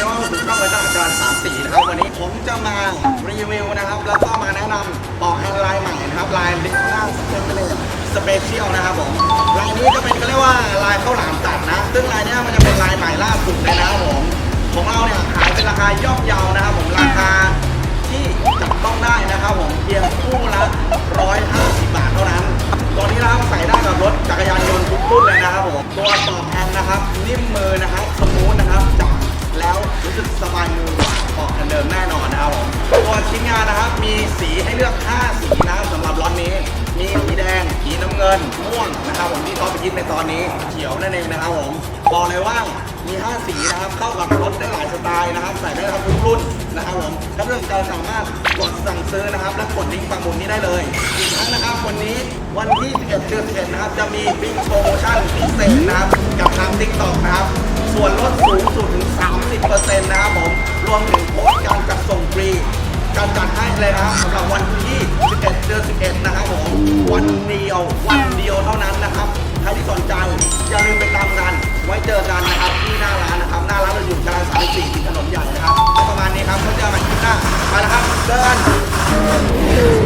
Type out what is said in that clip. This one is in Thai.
ดีต้ว่าผมต้องไปต้าอาจารย์สามสีนะครับวันนี้ผมจะมารีวิวนะครับ แล้วก็มาแนะนำปอกแฮนไลน์ใหม่นะครับลายลิปล่าสเปเชียลสเปเชียลนะครับผมลายนี้ก็เป็นเขาเรียกว่าลายข้าวหลามตัดนะ ซึ่งลายนี้มันจะเป็นลายใหม่ล่าสุดเลยนะครับผมของเราเนี่ยขายเป็นราคาย่อมเยานะครับผมราคา อกว่าปอนเดิมแน่นอนนะครับผมตัวชิ้นงานนะครับมีสีให้เลือก 5 สีนะครับสำหรับล็อตนี้ มีสีแดงสีน้ำเงินม่วงนะครับผมที่ท็อปไปคิดในตอนนี้เขียวนั่นเองนะครับผมบอกเลยว่ามี 5 สีนะครับเข้ากับรถได้หลายสไตล์นะครับใส่ได้ทั้งทุกรุ่นนะครับผมถ้าเรื่องใจสามารถกดสั่งซื้อนะครับ และกดลิงก์ปังหมุนนี้ได้เลยอีกทั้งนะครับวันนี้วันที่11เดือน11นะครับจะมีบิ๊กโปรโมชั่นพิเศษนะครับ สำหรับวันที่ 11 เดือน 11 นะครับผม วันเดียว วันเดียวเท่านั้นนะครับ ใครที่สนใจอย่าลืมไปตามกัน ไว้เจอกันนะครับที่หน้าร้านนะครับ หน้าร้านเราอยู่จรัญสามสี่ถนนใหญ่นะครับก็ประมาณนี้ครับแล้วเจอกันคลิปหน้าไปแล้วครับ เดิน